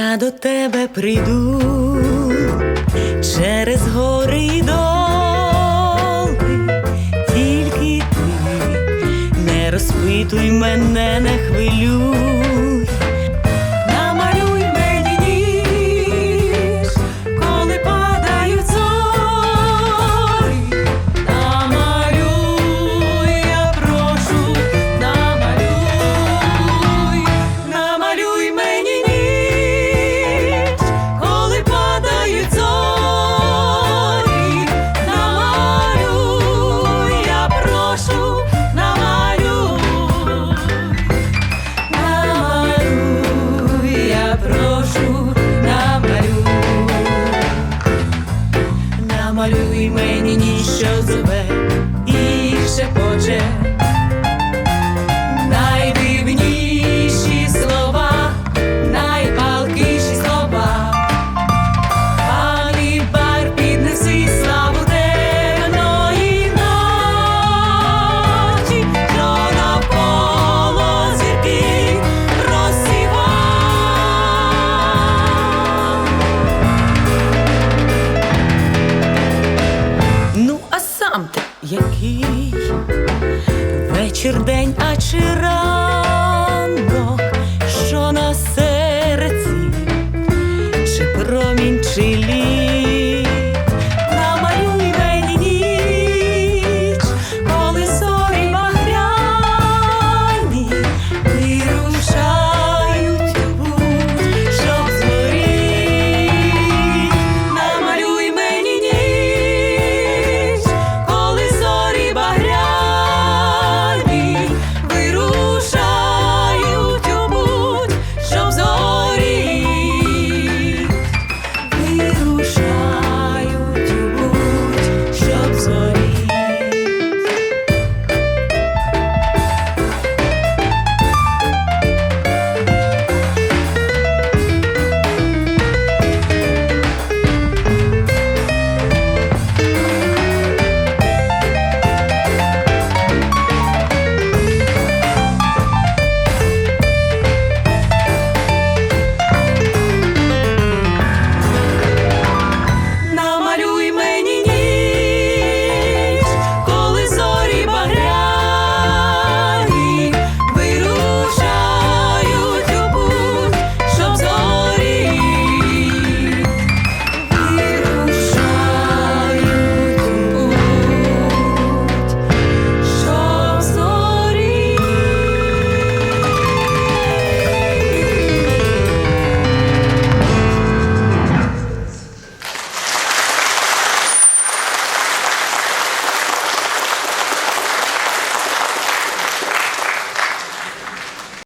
Я до тебе прийду через гори й доли, тільки ти не розпитуй мене, не хвилюй. малюй мені ніщо зове і ще хоче. який вечір день, а чи ранок, що на серці, чи промінь, чи ліс.